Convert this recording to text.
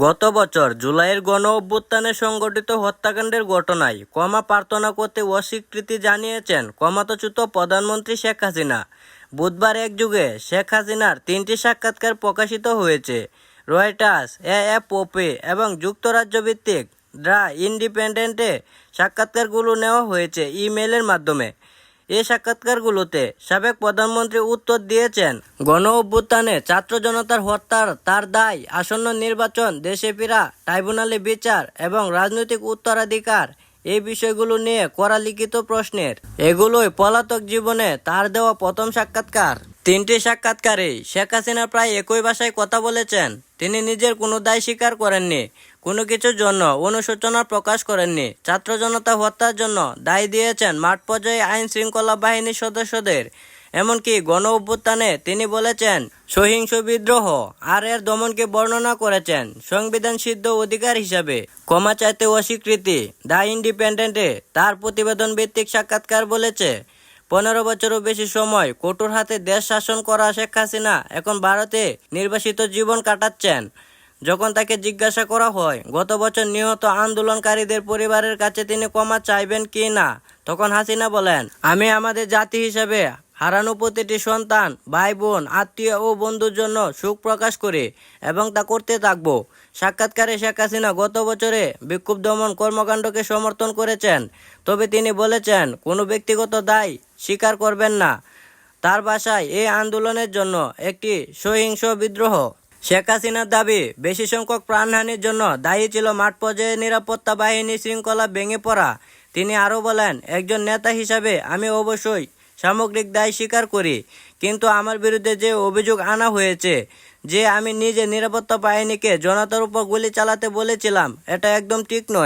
গত বছর জুলাইয়ের গণ অভ্যুত্থানে সংগঠিত হত্যাকাণ্ডের ঘটনায় ক্ষমা প্রার্থনা করতে অস্বীকৃতি জানিয়েছেন ক্ষমতাচ্যুত প্রধানমন্ত্রী শেখ হাসিনা। বুধবার এক যুগে শেখ হাসিনার তিনটি সাক্ষাৎকার প্রকাশিত হয়েছে। রয়টার্স, এএফওপি এবং যুক্তরাজ্য ভিত্তিক দ্য ইন্ডিপেন্ডেন্টে সাক্ষাৎকারগুলো নেওয়া হয়েছে ইমেইলের মাধ্যমে। এই সাক্ষাৎকারগুলোতে সাবেক প্রধানমন্ত্রী উত্তর দিয়েছেন, গণ অভ্যুত্থানে ছাত্র জনতার হত্যার তার দায় আসন্ন নির্বাচন, দেশে ফেরা, ট্রাইব্যুনালে বিচার এবং রাজনৈতিক উত্তরাধিকার, এই বিষয়গুলো নিয়ে করা লিখিত প্রশ্নের। এগুলোই পলাতক জীবনে তার দেওয়া প্রথম সাক্ষাৎকার। তিনটি সাক্ষাৎকারে শেখ হাসিনা প্রায় একই ভাষায় কথা বলেছেন। তিনি নিজের কোনো দায় স্বীকার করেননি। কোনো কিছুর জন্য অনুশোচনা প্রকাশ করেননি। ছাত্র জনতা হত্যার জন্য দায় দিয়েছেন মাঠ পর্যায়ে আইন শৃঙ্খলা বাহিনীর সদস্যদের। এমনকি গণ অভ্যুত্থানে তিনি বলেছেন, সহিংস বিদ্রোহ আর এর দমনকে বর্ণনা করেছেন সংবিধান সিদ্ধ অধিকার হিসাবে। ক্ষমা চাইতে অস্বীকৃতি, দ্য ইন্ডিপেন্ডেন্টে তার প্রতিবেদন ভিত্তিক সাক্ষাৎকার বলেছে, পনেরো বছরও বেশি সময় কঠোর হাতে দেশ শাসন করা শেখ হাসিনা এখন ভারতে নির্বাসিত জীবন কাটাচ্ছেন। যখন তাকে জিজ্ঞাসা করা হয়, গত বছর নিহত আন্দোলনকারীদের পরিবারের কাছে তিনি ক্ষমা চাইবেন কি না? তখন হাসিনা বলেন, আমি আমাদের জাতি হিসেবে হারানো প্রতিটি সন্তান ভাই বোন আত্মীয় ও বন্ধুর জন্য সুখ প্রকাশ করি এবং তা করতে থাকব। সাক্ষাৎকারে শেখ হাসিনা গত বছরে বিক্ষোভ দমন কর্মকাণ্ডকে সমর্থন করেছেন। তবে তিনি বলেছেন, কোনো ব্যক্তিগত দায় স্বীকার করবেন না। তার বাসায় এই আন্দোলনের জন্য একটি সহিংস বিদ্রোহ শেখ হাসিনার দাবি, বেশি সংখ্যক প্রাণহানির জন্য দায়ী ছিল মাঠ পর্যায়ে নিরাপত্তা বাহিনী শৃঙ্খলা ভেঙে পড়া। তিনি আরও বলেন, একজন নেতা হিসাবে আমি অবশ্যই সামগ্রিক দায় স্বীকার করি, কিন্তু আমার বিরুদ্ধে যে অভিযোগ আনা হয়েছে, যে আমি নিজে নিরাপত্তা বাহিনীকে জনতার উপর গুলি চালাতে বলেছিলাম, এটা একদম ঠিক নয়।